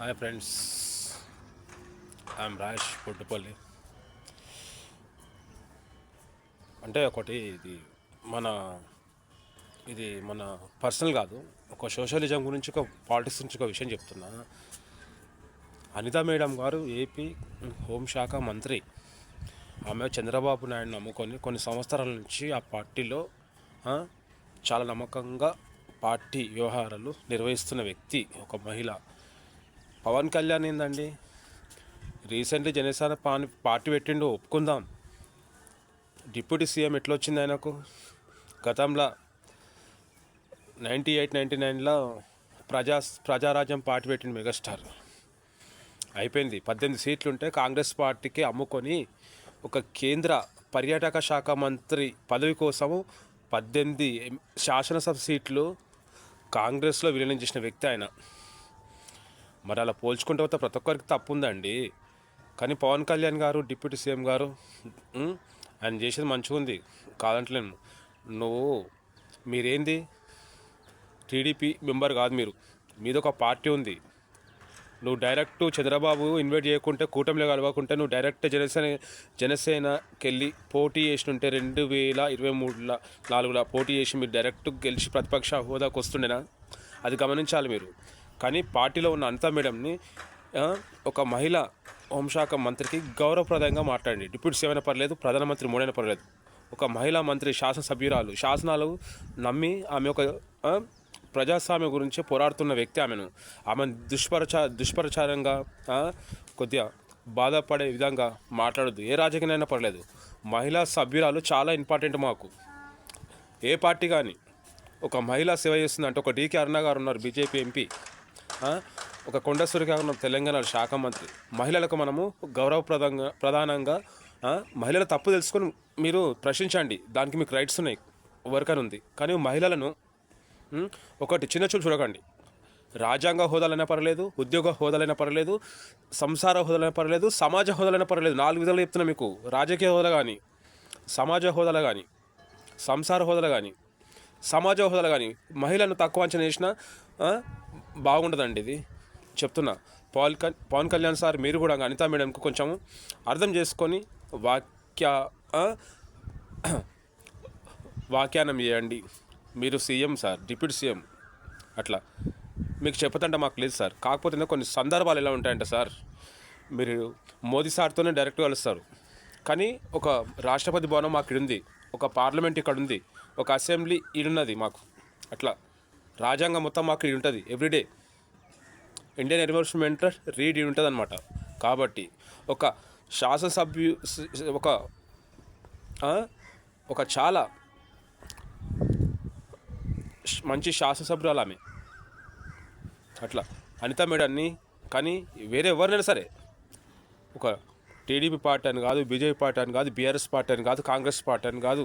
Hi friends I'm Raj Pottupalli అంటే ఒకటి ఇది మన ఇది మన పర్సనల్ కాదు ఒక సోషలిజం గురించి ఒక పాలిటిక్స్ గురించి ఒక విషయం చెప్తున్నా. అనిత మేడం గారు ఏపీ హోంశాఖ మంత్రి. ఆమె చంద్రబాబు నాయుడు నమ్ముకొని కొన్ని సంవత్సరాల నుంచి ఆ పార్టీలో చాలా నమ్మకంగా పార్టీ వ్యవహారాలు నిర్వహిస్తున్న వ్యక్తి ఒక మహిళ. పవన్ కళ్యాణ్ ఏందండి? రీసెంట్లీ జనసేన పాన్ పార్టీ పెట్టిండు ఒప్పుకుందాం. డిప్యూటీ సీఎం ఎట్లా వచ్చింది ఆయనకు? గతంలో నైంటీ ఎయిట్ నైంటీ నైన్లో ప్రజా ప్రజారాజ్యం పార్టీ పెట్టిండు మెగాస్టార్. అయిపోయింది. పద్దెనిమిది సీట్లు ఉంటే కాంగ్రెస్ పార్టీకి అమ్ముకొని ఒక కేంద్ర పర్యాటక శాఖ మంత్రి పదవి కోసము పద్దెనిమిది శాసనసభ సీట్లు కాంగ్రెస్లో విలీనం చేసిన వ్యక్తి ఆయన. మరి అలా పోల్చుకుంటే పోతే ప్రతి ఒక్కరికి తప్పు ఉందండి. కానీ పవన్ కళ్యాణ్ గారు డిప్యూటీ సీఎం గారు ఆయన చేసేది మంచిగా ఉంది. కాదంటలేను నువ్వు మీరేంది? టీడీపీ మెంబర్ కాదు మీరు. మీది ఒక పార్టీ ఉంది. నువ్వు డైరెక్ట్ చంద్రబాబు ఇన్వైట్ చేయకుంటే కూటమిలో కలవకుంటే నువ్వు డైరెక్ట్ జనసేన జనసేనకి వెళ్ళి పోటీ చేసినుంటే రెండు వేల ఇరవై మూడుల నాలుగులో పోటీ చేసి మీరు డైరెక్ట్ గెలిచి ప్రతిపక్ష హోదాకు వస్తుండేనా? అది గమనించాలి మీరు. కానీ పార్టీలో ఉన్న అనితా మేడంని ఒక మహిళ హోంశాఖ మంత్రికి గౌరవప్రదంగా మాట్లాడండి. డిప్యూటీ ఏమైనా పర్లేదు ప్రధానమంత్రి మూడైనా పర్లేదు. ఒక మహిళా మంత్రి శాసనసభ్యురాలు శాసనాలు నమ్మి ఆమె ఒక ఆ, ప్రజాస్వామ్యం గురించి పోరాడుతున్న వ్యక్తి ఆమెను. ఆమె దుష్ప్రచా దుష్ప్రచారంగా కొద్దిగా బాధపడే విధంగా మాట్లాడద్దు. ఏ రాజకీయమైనా పర్లేదు. మహిళా సభ్యురాలు చాలా ఇంపార్టెంట్ మాకు. ఏ పార్టీ కానీ ఒక మహిళా సేవ చేస్తుందంటే ఒక డీకే అరుణ గారు ఉన్నారు బీజేపీ ఎంపీ. ఒక కొండ గారు తెలంగాణ శాఖ మంత్రి. మహిళలకు మనము గౌరవప్రదంగా ప్రధానంగా మహిళల తప్పు తెలుసుకొని మీరు ప్రశ్నించండి. దానికి మీకు రైట్స్ ఉన్నాయి. వర్కర్ ఉంది. కానీ మహిళలను ఒకటి చిన్న చూపు చూడకండి. రాజ్యాంగ హోదాలైనా పర్లేదు ఉద్యోగ హోదాలైనా పర్లేదు సంసార హోదాలైనా పర్లేదు సమాజ హోదాలైనా పర్లేదు నాలుగు విధాలు చెప్తున్నా మీకు. రాజకీయ హోదా కానీ సమాజ హోదాలు కానీ సంసార హోదాలు కానీ సమాజ హోదాలు కానీ మహిళను తక్కువ అంచనా చేసిన బాగుండదండి ఇది. చెప్తున్నా. పవన్ కల్ పవన్ కళ్యాణ్ సార్ మీరు కూడా అనితా మేడంకు కొంచెం అర్థం చేసుకొని వాక్య వాఖ్యానం చేయండి. మీరు సీఎం సార్ డిప్యూటీ సీఎం అట్లా. మీకు చెప్పదంటే మాకు లేదు సార్. కాకపోతే కొన్ని సందర్భాలు ఎలా ఉంటాయంటే సార్. మీరు మోదీ సార్తోనే డైరెక్ట్గా కలుస్తారు. కానీ ఒక రాష్ట్రపతి భవనం మాకు ఇక్కడ ఉంది ఒక పార్లమెంట్ ఇక్కడ ఉంది ఒక అసెంబ్లీ ఈడున్నది మాకు. అట్లా. రాజ్యాంగం మొత్తం మాకు ఇది ఉంటుంది. ఎవ్రీడే ఇండియన్ ఎన్విరాన్మెంట్ రీడ్ ఉంటుంది అనమాట కాబట్టి ఒక శాసనసభ్యు ఒక ఒక చాలా మంచి శాసనసభ్యురాలు ఆమె. అట్లా. అనిత మేడాన్ని కానీ వేరే ఎవరినైనా సరే. ఒక టీడీపీ పార్టీ అని కాదు బీజేపీ పార్టీ అని కాదు బీఆర్ఎస్ పార్టీ అని కాదు కాంగ్రెస్ పార్టీ అని కాదు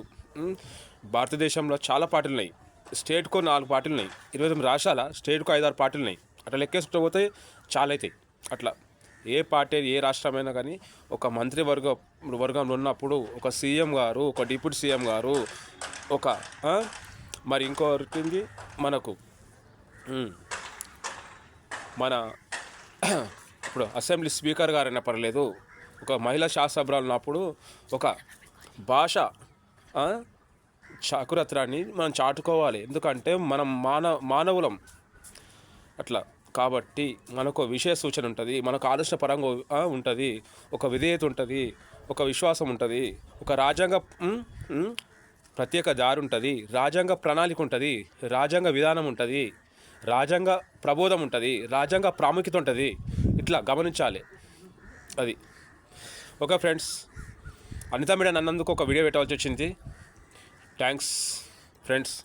భారతదేశంలో చాలా పార్టీలు ఉన్నాయి. స్టేట్కు నాలుగు పార్టీలు ఉన్నాయి ఇరవై తొమ్మిది రాష్ట్రాల స్టేట్కు ఐదారు పార్టీలు ఉన్నాయి అట్లా లెక్కేసుకుంటూ పోతే చాలా అవుతాయి అట్లా ఏ పార్టీ ఏ రాష్ట్రమైనా కానీ ఒక మంత్రివర్గ వర్గంలో ఉన్నప్పుడు ఒక సీఎం గారు ఒక డిప్యూటీ సీఎం గారు ఒక మరి ఇంకోటి మనకు మన ఇప్పుడు అసెంబ్లీ స్పీకర్ గారైనా పర్లేదు. ఒక మహిళా శాసనసభ్యురాలు ఉన్నప్పుడు ఒక భాష చాకురత్రాన్ని మనం చాటుకోవాలి. ఎందుకంటే మనం మాన మానవులం. అట్లా. కాబట్టి మనకు విషయ సూచన ఉంటుంది. మనకు ఆలోచన పరంగా ఉంటుంది. ఒక విధేయత ఉంటుంది. ఒక విశ్వాసం ఉంటుంది. ఒక రాజ్యాంగ ప్రత్యేక దారి ఉంటుంది. రాజ్యాంగ ప్రణాళిక ఉంటుంది. రాజ్యాంగ విధానం ఉంటుంది. రాజ్యాంగ ప్రబోధం ఉంటుంది. రాజ్యాంగ ప్రాముఖ్యత ఉంటుంది. ఇట్లా గమనించాలి. అది. Okay friends. అనితా మీడియా నన్నందుకు ఒక వీడియో పెట్టవలసి వచ్చింది. Thanks friends